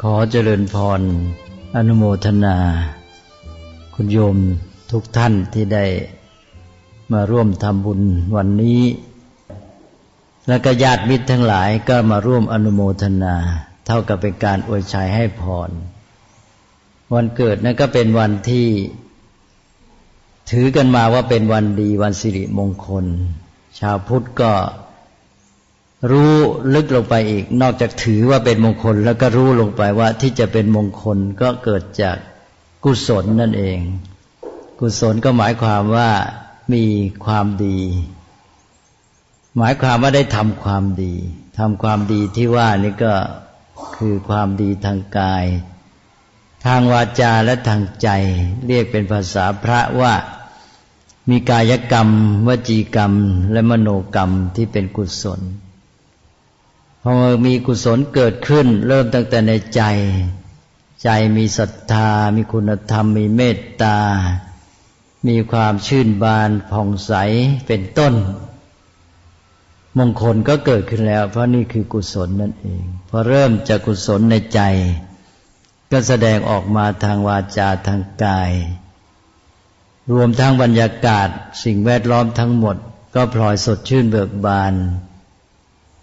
ขอเจริญพร อนุโมทนา คุณโยมทุกท่านที่ได้มาร่วมทำบุญวันนี้ และก็ญาติมิตรทั้งหลายก็มาร่วมอนุโมทนา เท่ากับเป็นการอวยชัยให้พร วันเกิดนั่นก็เป็นวันที่ ถือกันมาว่าเป็นวันดีวันสิริมงคล ชาวพุทธก็ รู้ลึกลงไปอีก นอกจากถือว่าเป็นมงคล แล้วก็รู้ลงไปว่าที่จะเป็นมงคลก็เกิดจากกุศลนั่นเอง กุศลก็หมายความว่ามีความดี หมายความว่าได้ทำความดีทำความดีที่ว่านี่ก็คือความดีทางกาย ทางวาจาและทางใจ เรียกเป็นภาษาพระว่า มีกายกรรม วจีกรรม และมโนกรรมที่เป็นกุศล พอมีกุศลเกิดขึ้น เริ่มตั้งแต่ในใจ ใจมีศรัทธา มีคุณธรรม มีเมตตา มีความชื่นบานผ่องใสเป็นต้น มงคลก็เกิดขึ้นแล้ว เพราะนี่คือกุศลนั่นเอง พอเริ่มจากกุศลในใจ ก็แสดงออกมาทางวาจาทางกาย รวมทั้งบรรยากาศสิ่งแวดล้อมทั้งหมด ก็พลอยสดชื่นเบิกบาน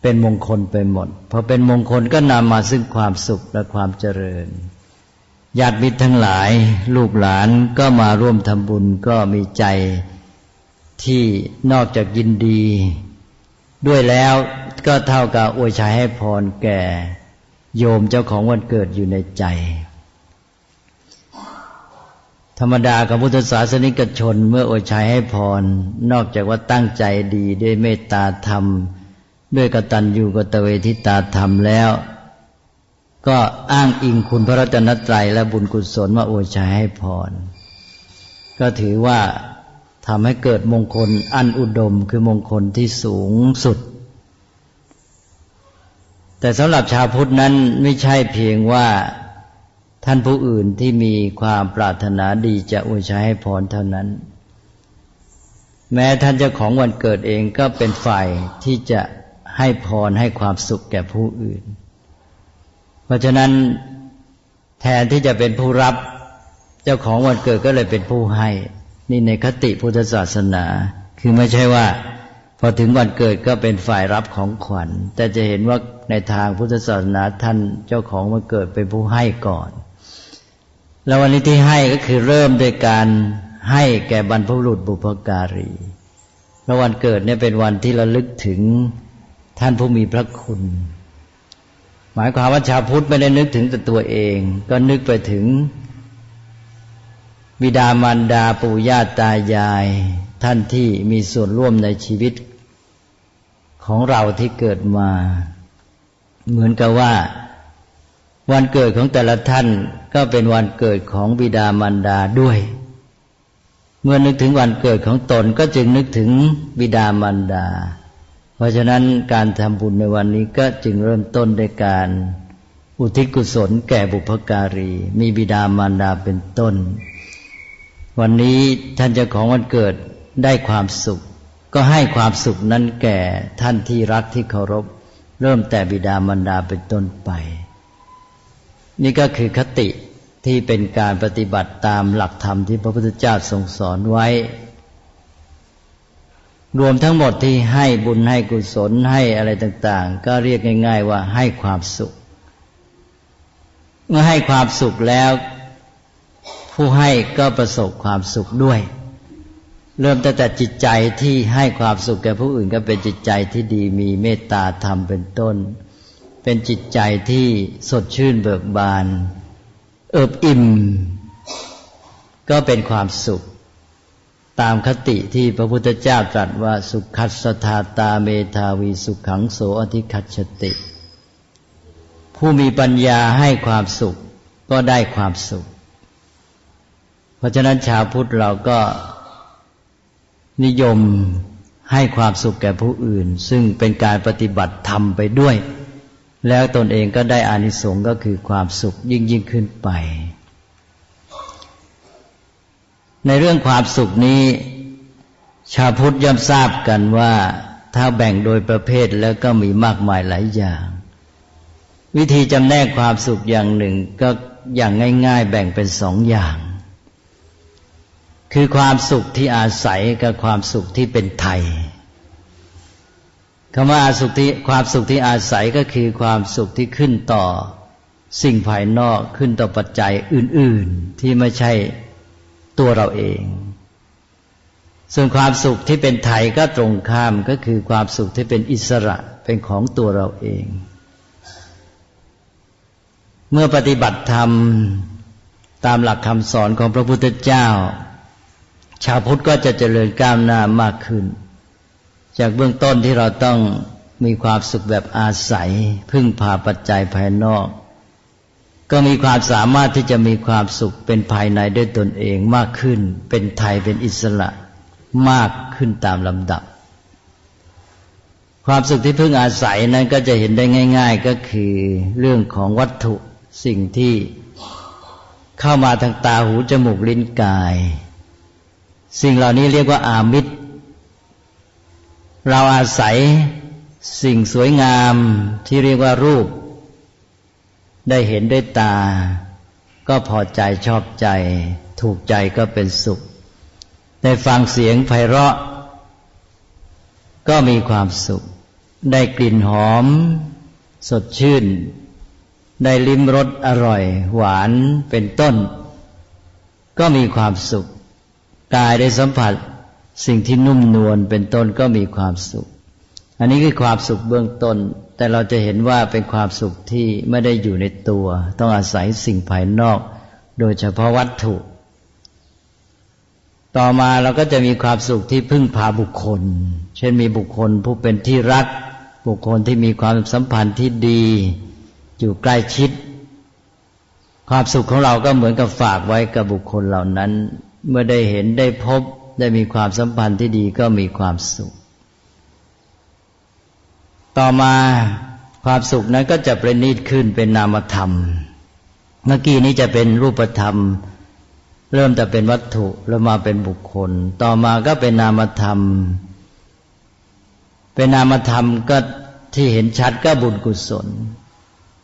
เป็นมงคลไปหมดพอเป็นมงคลก็นำมาซึ่งความสุขและความเจริญญาติมิตรทั้งหลายลูกหลานก็มาร่วมทำบุญก็มีใจที่นอกจากยินดี ด้วยแล้วก็เท่ากับอวยชัยให้พรแก่ โยมเจ้าของวันเกิดอยู่ในใจ ธรรมดากับพุทธศาสนิกชนเมื่ออวยชัยให้พร นอกจากว่าตั้งใจดีด้วยเมตตาธรรม ด้วยกตัญญูกตเวทิตาธรรมแล้ว ก็อ้างอิงคุณพระรัตนตรัยและบุญกุศลมาอวยชัยให้พร ก็ถือว่าทำให้เกิดมงคลอันอุดมคือมงคลที่สูงสุด แต่สำหรับชาวพุทธนั้นไม่ใช่เพียงว่าท่านผู้อื่นที่มีความปรารถนาดีจะอวยชัยให้พรเท่านั้น แม้ท่านเจ้าของวันเกิดเองก็เป็นฝ่ายที่จะ ให้พรให้ความสุขแก่ผู้อื่น เพราะฉะนั้นแทนที่จะเป็นผู้รับเจ้าของวันเกิดก็เลยเป็นผู้ให้ นี่ในคติพุทธศาสนา คือไม่ใช่ว่า พอถึงวันเกิดก็เป็นฝ่ายรับของขวัญ แต่จะเห็นว่าในทางพุทธศาสนาท่านเจ้าของวันเกิดเป็นผู้ให้ก่อน แล้ววันนี้ที่ให้ก็คือเริ่มโดยการให้แก่บรรพบุรุษบุพการีแล้ววันเกิดเนี่ยเป็นวันที่ระลึกถึง ท่านผู้มีพระคุณ หมายความว่าชาวพุทธไม่ได้นึกถึงแต่ตัวเอง ก็นึกไปถึง บิดามารดาปู่ย่าตายาย ท่านที่มีส่วนร่วมในชีวิต ของเราที่เกิดมา เหมือนกับว่า วันเกิดของแต่ละท่านก็เป็นวันเกิดของบิดามารดาด้วย เมื่อนึกถึงวันเกิดของตนก็จึงนึกถึงบิดามารดา ราะฉะนั้นการทำบุญในวันนี้ก็จึงเริ่มต้นด้วยการ อุทิศกุศลแก่บุพการี มีบิดามารดาเป็นต้น วันนี้ท่านเจ้าของวันเกิดได้ความสุข ก็ให้ความสุขนั้นแก่ท่านที่รักที่เคารพ เริ่มแต่บิดามารดาเป็นต้นไป นี่ก็คือคติที่เป็นการปฏิบัติตามหลักธรรมที่พระพุทธเจ้าทรงสอนไว้ รวมทั้งหมดที่ให้บุญให้กุศลให้อะไรต่าง ๆ ก็เรียกง่าย ๆ ว่าให้ความสุข เมื่อให้ความสุขแล้ว ผู้ให้ก็ประสบความสุขด้วย เริ่มตั้งแต่จิตใจที่ให้ความสุขแก่ผู้อื่นก็เป็นจิตใจที่ดีมีเมตตาธรรมเป็นต้น เป็นจิตใจที่สดชื่นเบิกบาน เอิบอิ่ม ก็เป็นความสุข ตามคติที่พระพุทธเจ้าตรัสว่าสุขัสธาตาเมธาวีสุขขังโสอธิคัชติ ผู้มีปัญญาให้ความสุขก็ได้ความสุข เพราะฉะนั้นชาวพุทธเราก็นิยมให้ความสุขแก่ผู้อื่น ซึ่งเป็นการปฏิบัติธรรมไปด้วย แล้วตนเองก็ได้อานิสงส์ก็คือความสุขยิ่งยิ่งขึ้นไป ในเรื่องความสุขนี้ ชาวพุทธย่อมทราบกันว่า ถ้าแบ่งโดยประเภทแล้วก็มีมากมายหลายอย่าง วิธีจำแนกความสุขอย่างหนึ่งก็อย่างง่าย ๆ แบ่งเป็นสองอย่าง คือความสุขที่อาศัยกับความสุขที่เป็นไทยคำว่าอาสุขที่ความสุขที่อาศัยก็คือความสุขที่ขึ้นต่อ สิ่งภายนอกขึ้นต่อปัจจัยอื่น ๆ ที่ไม่ใช่ ตัวเราเอง ส่วนความสุขที่เป็นไทยก็ตรงข้ามก็คือความสุขที่เป็นอิสระเป็นของตัวเราเอง เมื่อปฏิบัติธรรมตามหลักคำสอนของพระพุทธเจ้า ชาวพุทธก็จะเจริญก้าวหน้ามากขึ้น จากเบื้องต้นที่เราต้องมีความสุขแบบอาศัย พึ่งพาปัจจัยภายนอก ก็มีความสามารถที่จะมีความสุขเป็นภายในด้วยตนเองมากขึ้น เป็นไทยเป็นอิสระมากขึ้นตามลำดับ ความสุขที่พึ่งอาศัยนั้นก็จะเห็นได้ง่าย ๆ ก็คือเรื่องของวัตถุสิ่งที่เข้ามาทางตาหูจมูกลิ้นกาย สิ่งเหล่านี้เรียกว่าอามิตร เราอาศัยสิ่งสวยงามที่เรียกว่ารูป ได้เห็นด้วยตา ก็พอใจชอบใจ ถูกใจก็เป็นสุข ได้ฟังเสียงไพเราะ ก็มีความสุข ได้กลิ่นหอม สดชื่น ได้ลิ้มรสอร่อย หวานเป็นต้น ก็มีความสุขกายได้สัมผัส สิ่งที่นุ่มนวลเป็นต้นก็มีความสุข อันนี้คือความสุขเบื้องต้น แต่เราจะเห็นว่าเป็นความสุขที่ไม่ได้อยู่ในตัว ต้องอาศัยสิ่งภายนอก โดยเฉพาะวัตถุ ต่อมาเราก็จะมีความสุขที่พึ่งพาบุคคล เช่นมีบุคคลผู้เป็นที่รัก บุคคลที่มีความสัมพันธ์ที่ดี อยู่ใกล้ชิด ความสุขของเราก็เหมือนกับฝากไว้กับบุคคลเหล่านั้น เมื่อได้เห็นได้พบได้มีความสัมพันธ์ที่ดีก็มีความสุข ต่อมาความสุขนั้นก็จะประณีตขึ้นเป็นนามธรรม เมื่อกี้นี้จะเป็นรูปธรรม เริ่มจะเป็นวัตถุแล้วมาเป็นบุคคล ต่อมาก็เป็นนามธรรม เป็นนามธรรมก็ที่เห็นชัดก็บุญกุศล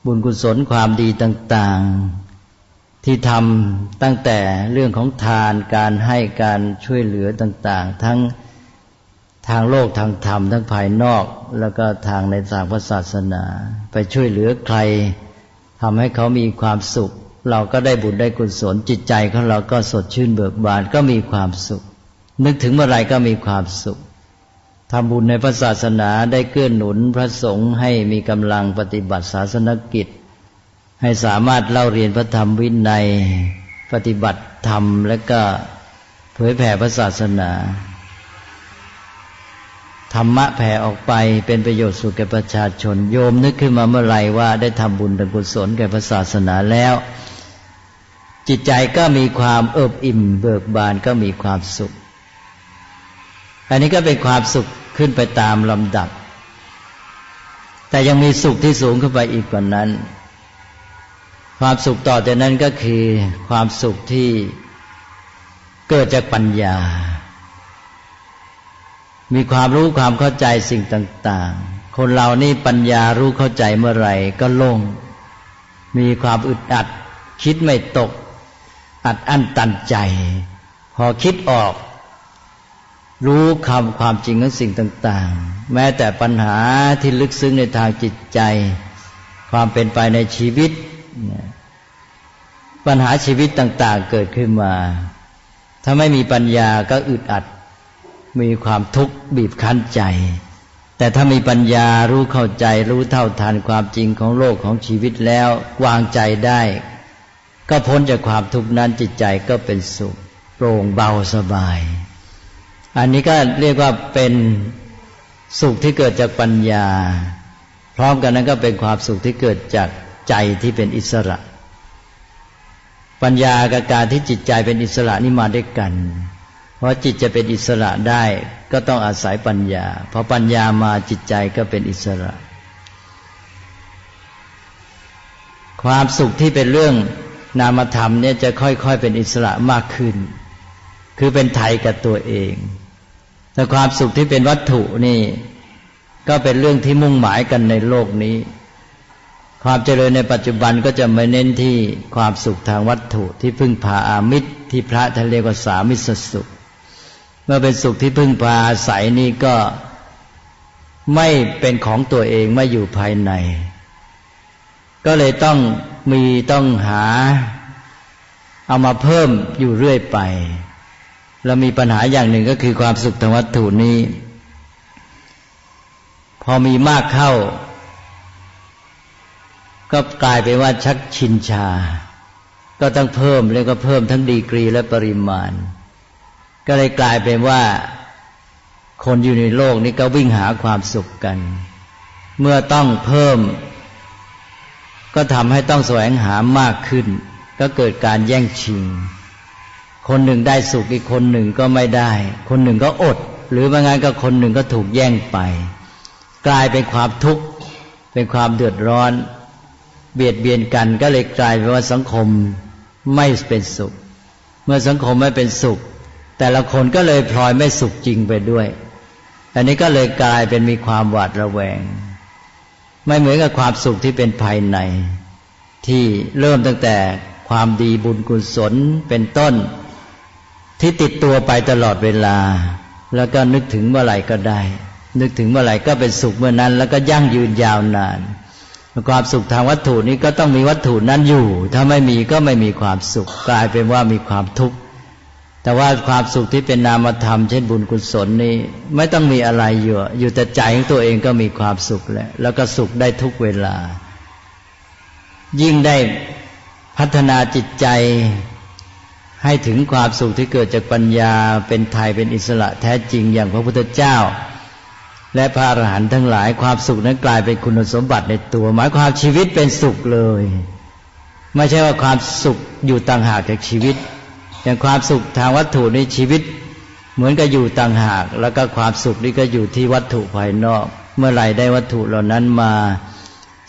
บุญกุศลความดีต่าง ๆ ที่ทำตั้งแต่เรื่องของทานการให้การช่วยเหลือต่าง ๆ ทั้ง ทางโลกทางธรรมทั้งภายนอก แล้วก็ทางในทางพระศาสนา ไปช่วยเหลือใครทำให้เขามีความสุข เราก็ได้บุญได้กุศลจิตใจของเราก็สดชื่นเบิกบานก็มีความสุข นึกถึงเมื่อไรก็มีความสุขทำบุญในพระศาสนาได้เกื้อหนุนพระสงฆ์ให้มีกำลังปฏิบัติศาสนกิจ ให้สามารถเล่าเรียนพระธรรมวินัย ปฏิบัติธรรมและก็เผยแผ่พระศาสนา รรมะแผ่ออกไปเป็นประโยชน์สุขแก่ประชาชนโยมนึกขึ้นมาเมื่อไหร่ว่าได้ทำบุญทำกุศลแก่พระศาสนาแล้ว จิตใจก็มีความเอิบอิ่ม เบิกบานก็มีความสุข อันนี้ก็เป็นความสุขขึ้นไปตามลำดับ แต่ยังมีสุขที่สูงขึ้นไปอีกกว่านั้น ความสุขต่อจากนั้นก็คือความสุขที่เกิดจากปัญญา มีความรู้ความเข้าใจสิ่งต่าง ๆ คนเรานี่ปัญญารู้เข้าใจเมื่อไหร่ก็โล่ง มีความอึดอัด คิดไม่ตก อัดอั้นตันใจ พอคิดออก รู้คำความจริงของสิ่งต่าง ๆ แม้แต่ปัญหาที่ลึกซึ้งในทางจิตใจ ความเป็นไปในชีวิต ปัญหาชีวิตต่าง ๆ เกิดขึ้นมา ถ้าไม่มีปัญญาก็อึดอัด มีความทุกข์บีบคั้นใจ แต่ถ้ามีปัญญารู้เข้าใจรู้เท่าทันความจริงของโลกของชีวิตแล้ววางใจได้ ก็พ้นจากความทุกข์นั้นจิตใจก็เป็นสุขโปร่งเบาสบาย อันนี้ก็เรียกว่าเป็นสุขที่เกิดจากปัญญา พร้อมกันนั้นก็เป็นความสุขที่เกิดจากใจที่เป็นอิสระ ปัญญากับการที่จิตใจเป็นอิสระนี่มาด้วยกัน เพราะจิตจะเป็นอิสระได้ก็ต้องอาศัยปัญญาพอปัญญามาจิตใจก็เป็นอิสระ ความสุขที่เป็นเรื่องนามธรรมเนี่ยจะค่อยๆเป็นอิสระมากขึ้น คือเป็นไทยกับตัวเอง แต่ความสุขที่เป็นวัตถุนี่ ก็เป็นเรื่องที่มุ่งหมายกันในโลกนี้ ความเจริญในปัจจุบันก็จะไม่เน้นที่ความสุขทางวัตถุที่พึ่งพาอามิตรที่พระท่านเรียกว่าสามิสสุข เมื่อเป็นสุขที่พึ่งพาอาศัยนี่ก็ไม่เป็นของตัวเองไม่อยู่ภายใน ก็เลยต้องมีต้องหา เอามาเพิ่มอยู่เรื่อยไปแล้วมีปัญหาอย่างหนึ่งก็คือความสุขทางวัตถุนี้ พอมีมากเข้า ก็กลายเป็นว่าชักชินชา ก็ต้องเพิ่มแล้วก็เพิ่มทั้งดีกรีและปริมาณ ก็เลยกลายเป็นว่า คนอยู่ในโลกนี้ก็วิ่งหาความสุขกัน เมื่อต้องเพิ่ม ก็ทำให้ต้องแสวงหามากขึ้น ก็เกิดการแย่งชิง คนหนึ่งได้สุขอีกคนหนึ่งก็ไม่ได้ คนหนึ่งก็อด หรือไม่งั้นก็คนหนึ่งก็ถูกแย่งไป กลายเป็นความทุกข์เป็นความเดือดร้อน เบียดเบียนกันก็เลยกลายเป็นว่าสังคมไม่เป็นสุข เมื่อสังคมไม่เป็นสุข แต่ละคนก็เลยพลอยไม่สุขจริงไปด้วย อันนี้ก็เลยกลายเป็นมีความหวาดระแวง ไม่เหมือนกับความสุขที่เป็นภายใน ที่เริ่มตั้งแต่ความดีบุญกุศลเป็นต้น ที่ติดตัวไปตลอดเวลา แล้วก็นึกถึงเมื่อไหร่ก็ได้ นึกถึงเมื่อไหร่ก็เป็นสุขเมื่อนั้น แล้วก็ยั่งยืนยาวนานความสุขทางวัตถุนี้ก็ต้องมีวัตถุนั้นอยู่ ถ้าไม่มีก็ไม่มีความสุข กลายเป็นว่ามีความทุกข์ แต่ว่าความสุขที่เป็นนามธรรม เช่นบุญกุศลนี้ไม่ต้องมีอะไรอยู่อยู่แต่ใจของตัวเองก็มีความสุขแล้วแล้วก็สุขได้ทุกเวลา ยิ่งได้พัฒนาจิตใจให้ถึงความสุขที่เกิดจากปัญญาเป็นไทยเป็นอิสระแท้จริงอย่างพระพุทธเจ้า และพระอรหันต์ทั้งหลายความสุขนั้นกลายเป็นคุณสมบัติในตัว หมายความชีวิตเป็นสุขเลย ไม่ใช่ว่าความสุขอยู่ต่างหากจากชีวิต อย่างความสุขทางวัตถุในชีวิต เหมือนกับอยู่ต่างหาก แล้วก็ความสุขนี่ก็อยู่ที่วัตถุภายนอก เมื่อไหร่ได้วัตถุเหล่านั้นมา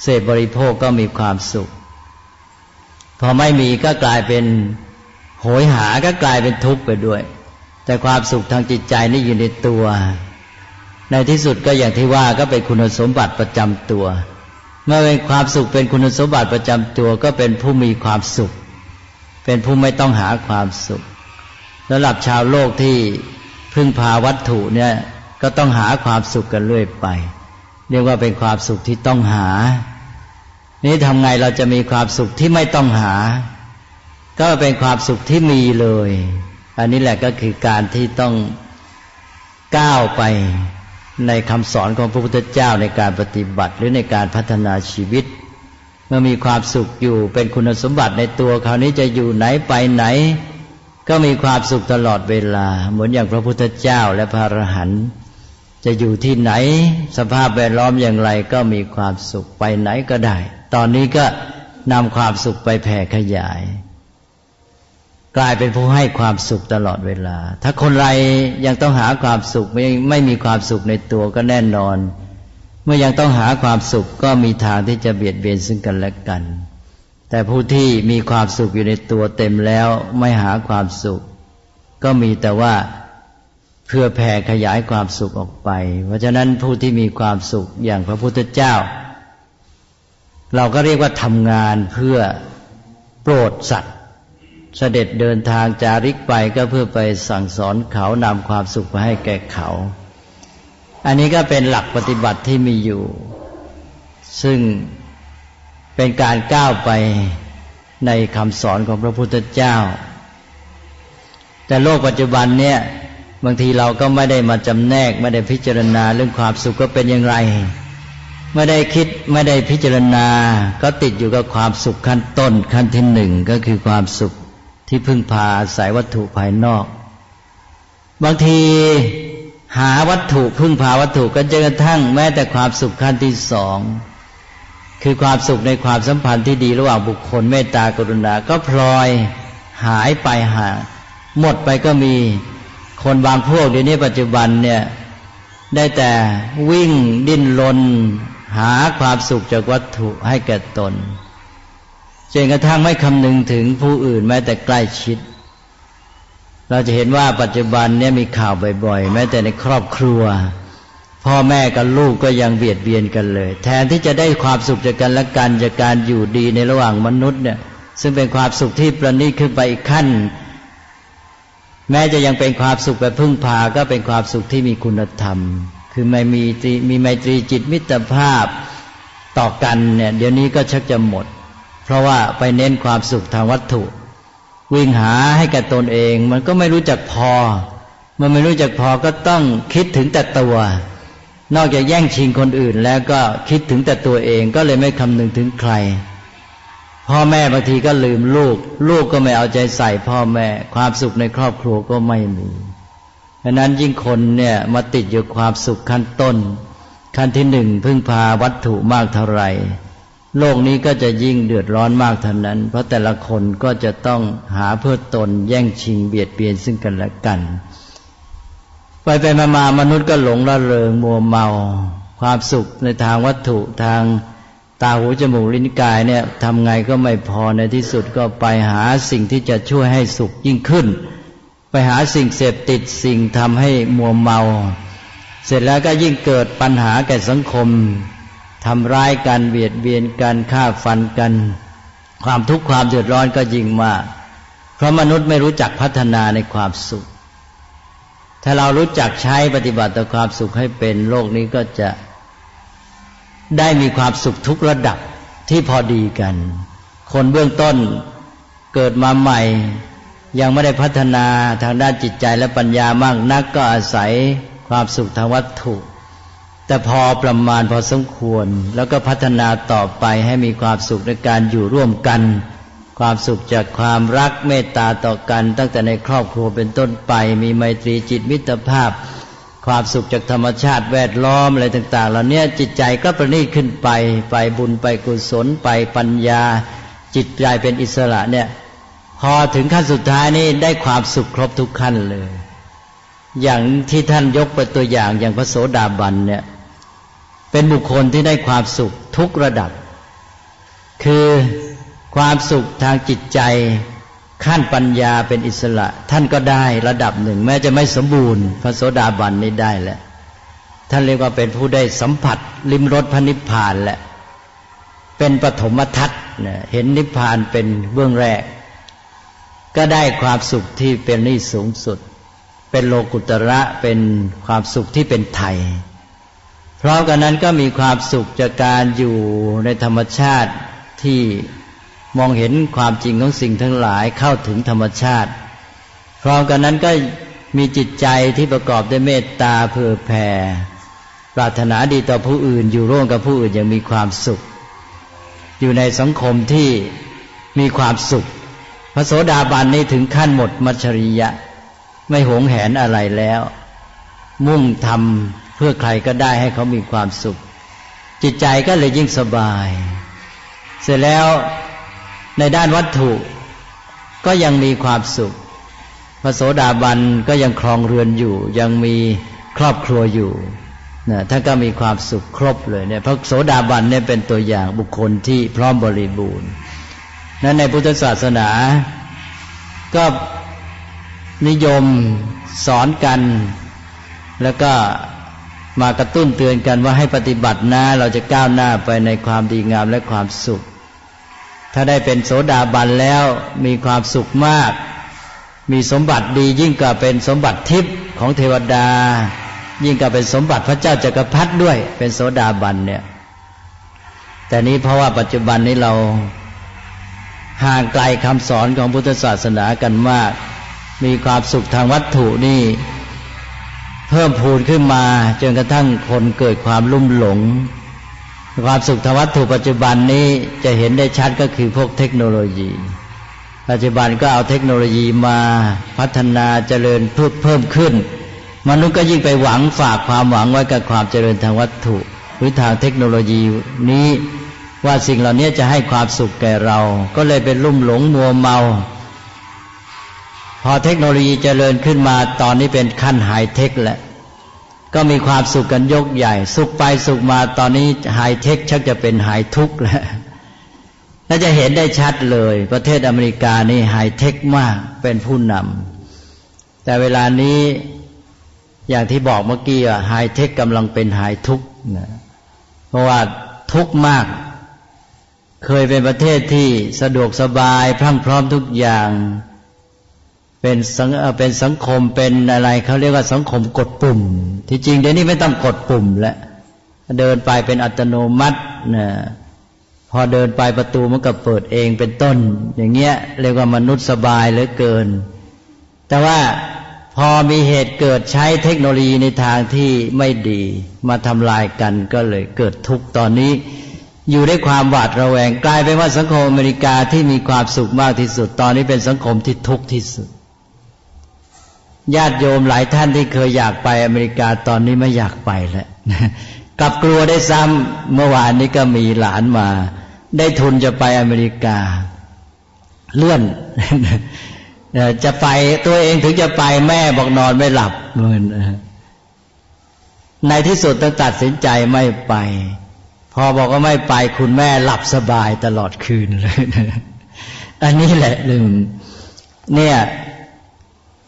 เสพบริโภคก็มีความสุข พอไม่มีก็กลายเป็นโหยหาก็กลายเป็นทุกข์ไปด้วย แต่ความสุขทางจิตใจนี่อยู่ในตัว ในที่สุดก็อย่างที่ว่าก็เป็นคุณสมบัติประจำตัว เมื่อเป็นความสุขเป็นคุณสมบัติประจำตัวก็เป็นผู้มีความสุข เป็นผู้ไม่ต้องหาความสุขสำหรับชาวโลกที่พึ่งพาวัตถุเนี่ยก็ต้องหาความสุขกันเรื่อยไป เรียกว่าเป็นความสุขที่ต้องหา นี้ทำไงเราจะมีความสุขที่ไม่ต้องหา ก็เป็นความสุขที่มีเลย อันนี้แหละก็คือการที่ต้องก้าวไปในคำสอนของพระพุทธเจ้าในการปฏิบัติหรือในการพัฒนาชีวิต เมื่อมีความสุขอยู่เป็นคุณสมบัติในตัวคราวนี้จะอยู่ไหนไปไหน ก็มีความสุขตลอดเวลา เหมือนอย่างพระพุทธเจ้าและพระอรหันต์จะอยู่ที่ไหน สภาพแวดล้อมอย่างไรก็มีความสุขไปไหนก็ได้ ตอนนี้ก็นำความสุขไปแผ่ขยาย กลายเป็นผู้ให้ความสุขตลอดเวลา ถ้าคนไรยังต้องหาความสุขไม่ไม่มีความสุขในตัวก็แน่นอน มื่อยังต้องหาความสุขก็มีทางที่จะเบียดเบียนซึ่งกันและกัน แต่ผู้ที่มีความสุขอยู่ในตัวเต็มแล้วไม่หาความสุข ก็มีแต่ว่าเพื่อแผ่ขยายความสุขออกไป เพราะฉะนั้นผู้ที่มีความสุขอย่างพระพุทธเจ้า เราก็เรียกว่าทำงานเพื่อโปรดสัตว์ เสด็จเดินทางจาริกไปก็เพื่อไปสั่งสอนเขานำความสุขไปให้แก่เขา อันนี้ก็เป็นหลักปฏิบัติที่มีอยู่ ซึ่งเป็นการก้าวไปในคำสอนของพระพุทธเจ้า แต่โลกปัจจุบันเนี่ยบางทีเราก็ไม่ได้มาจำแนก ไม่ได้พิจารณาเรื่องความสุขก็เป็นอย่างไร ไม่ได้คิดไม่ได้พิจารณา ก็ติดอยู่กับความสุขขั้นต้นขั้นที่หนึ่งก็คือความสุขที่พึ่งพาอาศัยวัตถุภายนอก บางที หาวัตถุพึ่งพาวัตถุก็จนกระทั่งแม้แต่ความสุขขั้นที่สองคือความสุขในความสัมพันธ์ที่ดีระหว่างบุคคลเมตตากรุณา ก็พลอยหายไปหาหมดไปก็มีคนบางพวกเดี๋ยวนี้ปัจจุบันเนี่ยได้แต่วิ่งดิ้นรนหาความสุขจากวัตถุให้แก่ตนจนกระทั่งไม่คำนึงถึงผู้อื่นแม้แต่ใกล้ชิด เราจะเห็นว่าปัจจุบันเนี่ยมีข่าวบ่อยๆ แม้แต่ในครอบครัวพ่พ่อแม่กับลูกก็ยังเบียดเบียนกันเลย แทนที่จะได้ความสุขจากกันและกันจากการอยู่ดีในระหว่างมนุษย์เนี่ย ซึ่งเป็นความสุขที่ประณีตขึ้นไปอีกขั้น แม้จะยังเป็นความสุขแบบพึ่งพาก็เป็นความสุขที่มีคุณธรรม คือไม่มีมีไมตรีจิตมิตรภาพต่อกันเนี่ย เดี๋ยวนี้ก็ชักจะหมด เพราะว่าไปเน้นความสุขทางวัตถุ วิ่งหาให้กับตนเอง มันก็ไม่รู้จักพอ มันไม่รู้จักพอก็ต้องคิดถึงแต่ตัว นอกจากแย่งชิงคนอื่น แล้วก็คิดถึงแต่ตัวเองก็เลยไม่คำนึงถึงใคร พ่อแม่บางทีก็ลืมลูก ลูกก็ไม่เอาใจใส่พ่อแม่ ความสุขในครอบครัวก็ไม่มีดังนั้นยิ่งคนเนี่ยมาติดอยู่ความสุขขั้นต้น ขั้นที่หนึ่งพึ่งพาวัตถุมากเท่าไหร่ โลกนี้ก็จะยิ่งเดือดร้อนมากเท่านั้น เพราะแต่ละคนก็จะต้องหาเพื่อตนแย่งชิงเบียดเบียนซึ่งกันและกัน ไปไปมามามนุษย์ก็หลงละเริงมัวเมา ความสุขในทางวัตถุทางตาหูจมูกลิ้นกายเนี่ยทำไงก็ไม่พอในที่สุดก็ไปหาสิ่งที่จะช่วยให้สุขยิ่งขึ้น ไปหาสิ่งเสพติดสิ่งทำให้มัวเมา เสร็จแล้วก็ยิ่งเกิดปัญหาแก่สังคม ทำร้ายกันเบียดเบียนกันฆ่าฟันกัน ความทุกข์ความเดือดร้อนก็ยิ่งมาก เพราะมนุษย์ไม่รู้จักพัฒนาในความสุข ถ้าเรารู้จักใช้ปฏิบัติต่อความสุขให้เป็นโลกนี้ก็จะได้มีความสุขทุกระดับที่พอดีกัน คนเบื้องต้นเกิดมาใหม่ ยังไม่ได้พัฒนาทางด้านจิตใจและปัญญามากนักก็อาศัยความสุขทางวัตถุ แต่พอประมาณพอสมควร แล้วก็พัฒนาต่อไปให้มีความสุขในการอยู่ร่วมกัน ความสุขจากความรักเมตตาต่อกัน ตั้งแต่ในครอบครัวเป็นต้นไป มีไมตรีจิตมิตรภาพ ความสุขจากธรรมชาติแวดล้อมอะไรต่างๆเหล่านี้จิตใจก็ประณีตขึ้นไป ไปบุญไปกุศลไปปัญญา จิตใจเป็นอิสระเนี่ยพอถึงขั้นสุดท้ายนี่ได้ความสุขครบทุกขั้นเลย อย่างที่ท่านยกไปตัวอย่างอย่างพระโสดาบันเนี่ย เป็นบุคคลที่ได้ความสุขทุกระดับ คือความสุขทางจิตใจขั้นปัญญาเป็นอิสระ ท่านก็ได้ระดับหนึ่ง แม้จะไม่สมบูรณ์ พระโสดาบันนี้ได้แหละท่านเรียกว่าเป็นผู้ได้สัมผัส ลิมรสพระนิพพานแหละ เป็นปฐมทัศน์เห็นนิพพานเป็นเบื้องแรก ก็ได้ความสุขที่เป็นนี่สูงสุด เป็นโลกุตระเป็นความสุขที่เป็นไทย พราะกันนั้นก็มีความสุขจากการอยู่ในธรรมชาติที่มองเห็นความจริงของสิ่งทั้งหลายเข้าถึงธรรมชาติ พร้อมกันนั้นก็มีจิตใจที่ประกอบด้วยเมตตาเผื่อแผ่ ปรารถนาดีต่อผู้อื่น อยู่ร่วมกับผู้อื่นอย่างมีความสุข อยู่ในสังคมที่มีความสุข พระโสดาบันนี้ถึงขั้นหมดมัชริยะ ไม่หวงแหนอะไรแล้ว มุ่งทำ เพื่อใครก็ได้ให้เขามีความสุข จิตใจก็เลยยิ่งสบาย เสร็จแล้วในด้านวัตถุก็ยังมีความสุข พระโสดาบันก็ยังครองเรือนอยู่ ยังมีครอบครัวอยู่นะท่านก็มีความสุขครบเลยเนี่ยพระโสดาบันเนี่ยเป็นตัวอย่างบุคคลที่พร้อมบริบูรณ์นั้นในพุทธศาสนา ก็นิยมสอนกัน แล้วก็ มากระตุ้นเตือนกันว่าให้ปฏิบัตินะเราจะก้าวหน้าไปในความดีงามและความสุข ถ้าได้เป็นโสดาบันแล้วมีความสุขมาก มีสมบัติดียิ่งกว่าเป็นสมบัติทิพย์ของเทวดา ยิ่งกว่าเป็นสมบัติพระเจ้าจักรพรรดิด้วย เป็นโสดาบันเนี่ย แต่นี้เพราะว่าปัจจุบันนี้เราห่างไกลคำสอนของพุทธศาสนากันมาก มีความสุขทางวัตถุนี่ เพิ่มพูนขึ้นมาจนกระทั่งคนเกิดความลุ่มหลง ความสุขทวัตถุปัจจุบันนี้จะเห็นได้ชัดก็คือพวกเทคโนโลยี ปัจจุบันก็เอาเทคโนโลยีมาพัฒนาเจริญเพิ่มเพิ่มขึ้น มนุษย์ก็ยิ่งไปหวังฝากความหวังไว้กับความเจริญทางวัตถุ หรือทางเทคโนโลยีนี้ว่าสิ่งเหล่านี้จะให้ความสุขแก่เรา ก็เลยเป็นลุ่มหลงมัวเมา พอเทคโนโลยีเจริญขึ้นมาตอนนี้เป็นขั้นไฮเทคแล้วก็มีความสุขกันยกใหญ่ สุขไปสุขมาตอนนี้ไฮเทคชักจะเป็นไฮทุกข์แล้วน่าจะเห็นได้ชัดเลย ประเทศอเมริกานี่ไฮเทคมากเป็นผู้นำแต่เวลานี้อย่างที่บอกเมื่อกี้อะไฮเทคกำลังเป็นไฮทุกนะเพราะว่าทุกมาก เคยเป็นประเทศที่สะดวกสบายพรั่งพร้อมทุกอย่าง เป็นสังเป็นสังคมเป็นอะไรเขาเรียกว่าสังคมกดปุ่ม ที่จริงเดี๋ยวนี้ไม่ต้องกดปุ่มแล้วเดินไปเป็นอัตโนมัตินะพอเดินไปประตูมันก็เปิดเองเป็นต้น อย่างเงี้ยเรียกว่ามนุษย์สบายเหลือเกิน แต่ว่าพอมีเหตุเกิดใช้เทคโนโลยีในทางที่ไม่ดีมาทำลายกันก็เลยเกิดทุกข์ตอนนี้ อยู่ด้วยความหวาดระแวงกลายเป็นว่าสังคมอเมริกาที่มีความสุขมากที่สุดตอนนี้เป็นสังคมที่ทุกข์ที่สุด ญาติโยมหลายท่านที่เคยอยากไปอเมริกาตอนนี้ไม่อยากไปแล้วกลับกลัวได้ซ้ำเมื่อวานนี้ก็มีหลานมา ได้ทุนจะไปอเมริกา เลื่อนจะไปตัวเองถึงจะไปแม่บอกนอนไม่หลับเหมือนในที่สุดต้องตัดสินใจไม่ไป พอบอกว่าไม่ไปคุณแม่หลับสบายตลอดคืนเลยอันนี้แหละลืมเนี่ย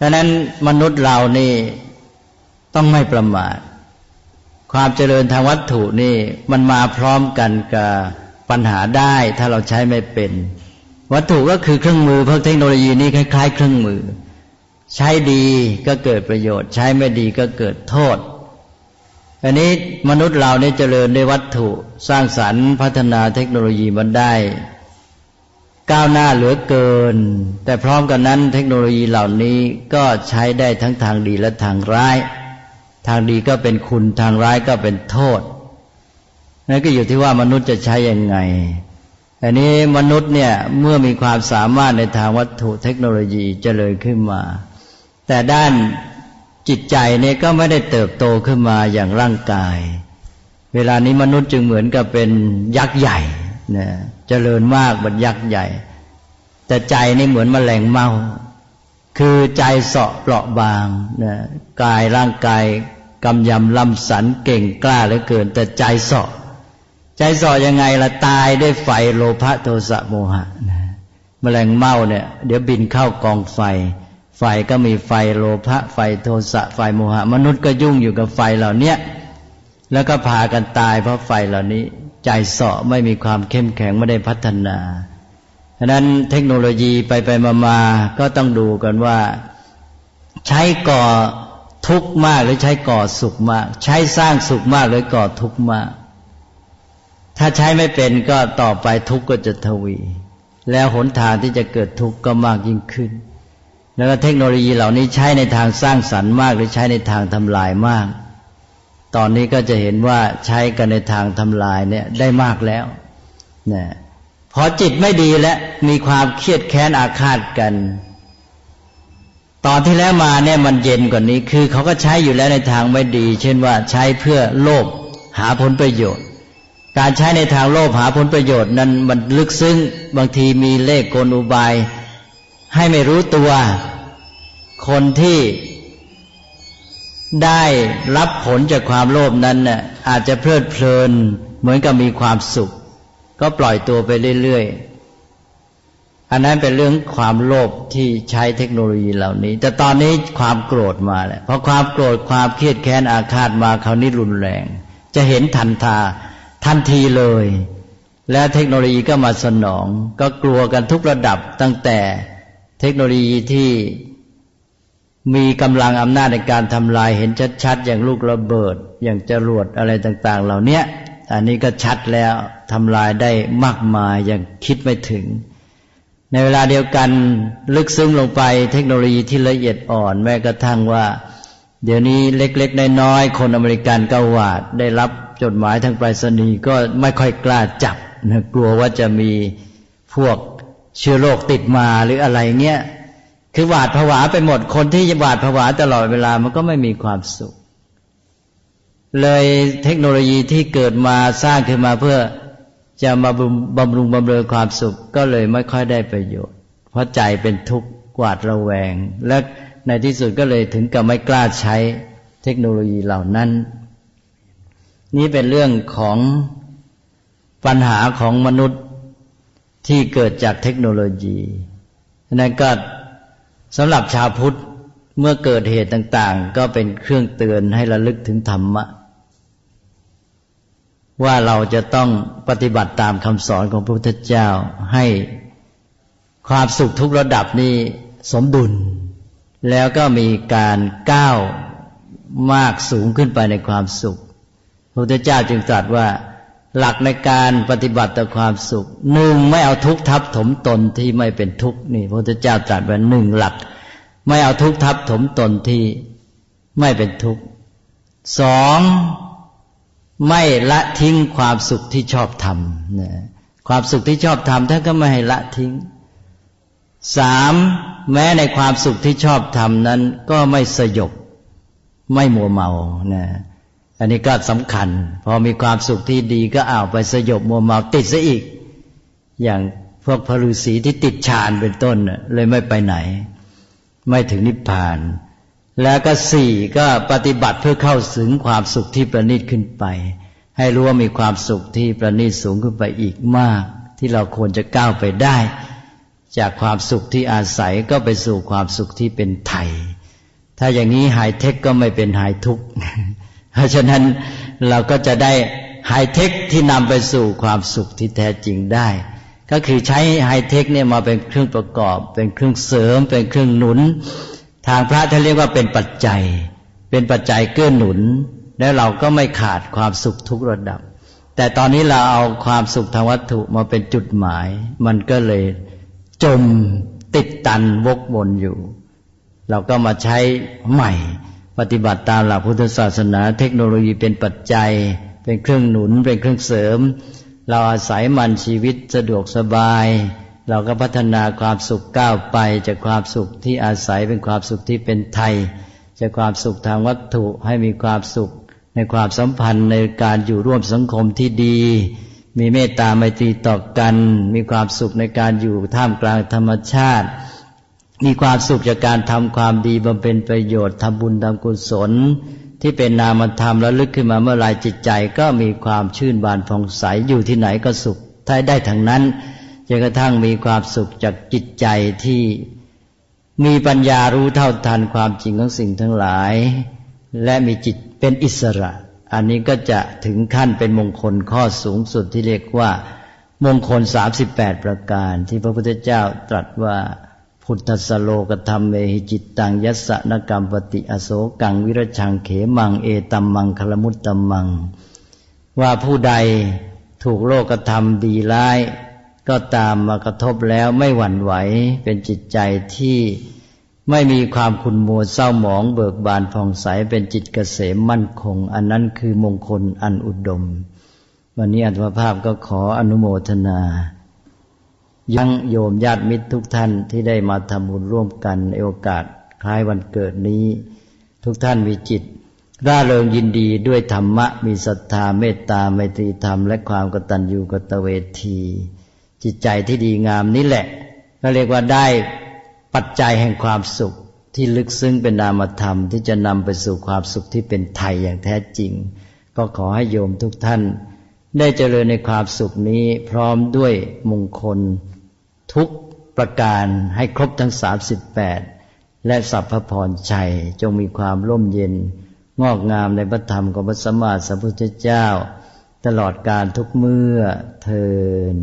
ดังนั้นมนุษย์เรานี่ต้องไม่ประมาท ความเจริญทางวัตถุนี่มันมาพร้อมกันกับปัญหาได้ถ้าเราใช้ไม่เป็น วัตถุก็คือเครื่องมือเพวกเทคโนโลยีนี้คล้าย ๆ เครื่องมือ ใช้ดีก็เกิดประโยชน์ ใช้ไม่ดีก็เกิดโทษอันนี้มนุษย์เราเนี่เจริญด้วยวัตถุสร้างสรรค์พัฒนาเทคโนโลยีมันได้ ก้าวหน้าเหลือเกิน แต่พร้อมกันนั้นเทคโนโลยีเหล่านี้ก็ใช้ได้ทั้งทางดีและทางร้าย ทางดีก็เป็นคุณทางร้ายก็เป็นโทษนั่นก็อยู่ที่ว่ามนุษย์จะใช้ยังไงอันนี้มนุษย์เนี่ยเมื่อมีความสามารถในทางวัตถุเทคโนโลยีเจริญขึ้นมา แต่ด้านจิตใจเนี่ยก็ไม่ได้เติบโตขึ้นมาอย่างร่างกาย เวลานี้มนุษย์จึงเหมือนกับเป็นยักษ์ใหญ่นะ เจริญมากบนยักษ์ใหญ่ แต่ใจนี่เหมือนมแมลงเมา คือใจเสาะเปราะบางนะกายร่างกายกำยำลำสันเก่งกล้าเหลือเกิน แต่ใจเสาะ ใจเสาะยังไงละตายด้วยไฟโลภะโทสะโมหะนะแมลงเมาเนี่ย เดี๋ยวบินเข้ากองไฟ ไฟก็มีไฟโลภะไฟโทสะไฟโมหะ มนุษย์ก็ยุ่งอยู่กับไฟเหล่านี้แล้วก็พากันตายเพราะไฟเหล่านี้ ใจเสาะไม่มีความเข้มแข็งไม่ได้พัฒนาฉะนั้นเทคโนโลยีไปไปมามาก็ต้องดูกันว่า ใช้ก่อทุกข์มากหรือใช้ก่อสุขมาก ใช้สร้างสุขมากหรือก่อทุกข์มาก ถ้าใช้ไม่เป็นก็ต่อไปทุกข์ก็จะทวี แล้วหนทางที่จะเกิดทุกข์ก็มากยิ่งขึ้น แล้วก็เทคโนโลยีเหล่านี้ใช้ในทางสร้างสรรค์มาก หรือใช้ในทางทำลายมาก ตอนนี้ก็จะเห็นว่าใช้กันในทางทำลายเนี่ยได้มากแล้วนะพอจิตไม่ดีแล้วมีความเครียดแค้นอาฆาตกัน ตอนที่แล้วมาเนี่ยมันเย็นกว่านี้ คือเขาก็ใช้อยู่แล้วในทางไม่ดี เช่นว่าใช้เพื่อโลภหาผลประโยชน์ การใช้ในทางโลภหาผลประโยชน์นั้นมันลึกซึ้งบางทีมีเลขกลอุบาย ให้ไม่รู้ตัว คนที่ ได้รับผลจากความโลภนั้นน่ะอาจจะเพลิดเพลิน เหมือนกับมีความสุข ก็ปล่อยตัวไปเรื่อยๆ อันนั้นเป็นเรื่องความโลภที่ใช้เทคโนโลยีเหล่านี้ แต่ตอนนี้ความโกรธมาแล้วพอความโกรธความเครียดแค้นอาฆาตมาคราวนี้รุนแรง จะเห็นทันทาทันทีเลย และเทคโนโลยีก็มาสนอง ก็กลัวกันทุกระดับตั้งแต่เทคโนโลยีที่ มีกำลังอำนาจในการทำลายเห็นชัดๆ อย่างลูกระเบิด อย่างจรวดอะไรต่าง ๆ เหล่านี้อันนี้ก็ชัดแล้วทำลายได้มากมายอย่างคิดไม่ถึง ในเวลาเดียวกันลึกซึ้งลงไปเทคโนโลยีที่ละเอียดอ่อน แม้กระทั่งว่า เดี๋ยวนี้เล็กๆน้อยๆคนอเมริกันก็หวาด ได้รับจดหมายทางไปรษณีย์ก็ไม่ค่อยกล้าจับนะกลัวว่าจะมีพวกเชื้อโรคติดมาหรืออะไรเงี้ย คือหวาดผวาไปหมดคนที่หวาดผวาตลอดเวลามันก็ไม่มีความสุข เลยเทคโนโลยีที่เกิดมาสร้างขึ้นมาเพื่อจะมาบำรุงบำเรอความสุขก็เลยไม่ค่อยได้ประโยชน์ เพราะใจเป็นทุกข์กวาดระแวง และในที่สุดก็เลยถึงกับไม่กล้าใช้เทคโนโลยีเหล่านั้น นี่เป็นเรื่องของปัญหาของมนุษย์ที่เกิดจากเทคโนโลยีนั้นก็ สำหรับชาวพุทธเมื่อเกิดเหตุต่างๆ ก็เป็นเครื่องเตือนให้ระลึกถึงธรรมะ ว่าเราจะต้องปฏิบัติตามคำสอนของพระพุทธเจ้าให้ความสุขทุกระดับนี้สมดุล แล้วก็มีการก้าวมากสูงขึ้นไปในความสุขพระพุทธเจ้าจึงตรัสว่า หลักในการปฏิบัติต่อความสุขหนึ่งไม่เอาทุกข์ทับถมตนที่ไม่เป็นทุกข์นี่พระพุทธเจ้าตรัสว่าหนึ่งหลัก ไม่เอาทุกข์ทับถมตนที่ไม่เป็นทุกข์สองไม่ละทิ้งความสุขที่ชอบทำนะความสุขที่ชอบทำท่านก็ไม่ให้ละทิ้งสามแม้ในความสุขที่ชอบทำนั้น ก็ไม่สยบไม่มัวเมานะ อันนี้ก็สำคัญ พอมีความสุขที่ดีก็อ้าวไปสยบมัวเมาติดซะอีก อย่างพวกพระฤาษีที่ติดฌานเป็นต้นเลยไม่ไปไหน ไม่ถึงนิพพาน แล้วก็สี่ก็ปฏิบัติเพื่อเข้าถึงความสุขที่ประณีตขึ้นไป ให้รู้ว่ามีความสุขที่ประณีตสูงขึ้นไปอีกมาก ที่เราควรจะก้าวไปได้ จากความสุขที่อาศัยก็ไปสู่ความสุขที่เป็นไทยถ้าอย่างนี้หายเทคก็ไม่เป็นหายทุกข์ ราะฉะนั้นเราก็จะได้ไฮเทคที่นำไปสู่ความสุขที่แท้จริงได้ ก็คือใช้ไฮเทคเนี่ยมาเป็นเครื่องประกอบ เป็นเครื่องเสริม เป็นเครื่องหนุน ทางพระท่านเรียกว่าเป็นปัจจัย เป็นปัจจัยเกื้อหนุน แล้วเราก็ไม่ขาดความสุขทุกระดับ แต่ตอนนี้เราเอาความสุขทางวัตถุมาเป็นจุดหมาย มันก็เลยจมติดตันวกวนอยู่ เราก็มาใช้ใหม่ ปฏิบัติตามหลักพุทธศาสนา เทคโนโลยีเป็นปัจจัย เป็นเครื่องหนุนเป็นเครื่องเสริม เราอาศัยมันชีวิตสะดวกสบาย เราก็พัฒนาความสุขก้าวไป จากความสุขที่อาศัยเป็นความสุขที่เป็นไทย จากความสุขทางวัตถุให้มีความสุข ในความสัมพันธ์ในการอยู่ร่วมสังคมที่ดี มีเมตตาไมตรีต่อกัน มีความสุขในการอยู่ท่ามกลางธรรมชาติ มีความสุขจากการทำความดีบำเพ็ญประโยชน์ทำบุญทำกุศล ที่เป็นนามธรรมแล้วลึกขึ้นมาเมื่อไรจิตใจก็มีความชื่นบานผ่องใสอยู่ที่ไหนก็สุขถ้าได้ทั้งนั้นจนกระทั่งมีความสุขจากจิตใจที่มีปัญญารู้เท่าทันความจริงของสิ่งทั้งหลาย และมีจิตเป็นอิสระ อันนี้ก็จะถึงขั้นเป็นมงคลข้อสูงสุดที่เรียกว่า มงคลสามสิบแปดประการ ที่พระพุทธเจ้าตรัสว่า พุทธสโลกธรรมเมหิจิตตังยัสสะนกรรมปฏิอโศกังวิรชังเขมังเอตัมมังคลมุตตัมมัง ว่าผู้ใดถูกโลกธรรมดีร้าย ก็ตามมากระทบแล้วไม่หวั่นไหวเป็นจิตใจที่ไม่มีความขุนมัวเศร้าหมองเบิกบานผ่องใสเป็นจิตเกษมมั่นคง อันนั้นคือมงคลอันอุดม วันนี้อัตภาพก็ขออนุโมทนา ยังโยมญาติมิตรทุกท่านที่ได้มาทำบุญร่วมกันในโอกาสคล้ายวันเกิดนี้ ทุกท่านมีจิตร่าเริงยินดีด้วยธรรมะมีศรัทธาเมตตาไมตรีธรรม และความกตัญญูกตเวที จิตใจที่ดีงามนี้แหละก็เรียกว่าได้ปัจจัยแห่งความสุขที่ลึกซึ้งเป็นนามธรรม ที่จะนำไปสู่ความสุขที่เป็นไทยอย่างแท้จริง ก็ขอให้โยมทุกท่าน ได้เจริญในความสุขนี้พร้อมด้วยมงคล ทุกประการให้ครบทั้งสามสิบแปดและสัพพพรชัยจงมีความร่มเย็น งอกงามในพระธรรมของพระสัมมาสัมพุทธเจ้า ตลอดการทุกเมื่อเทิน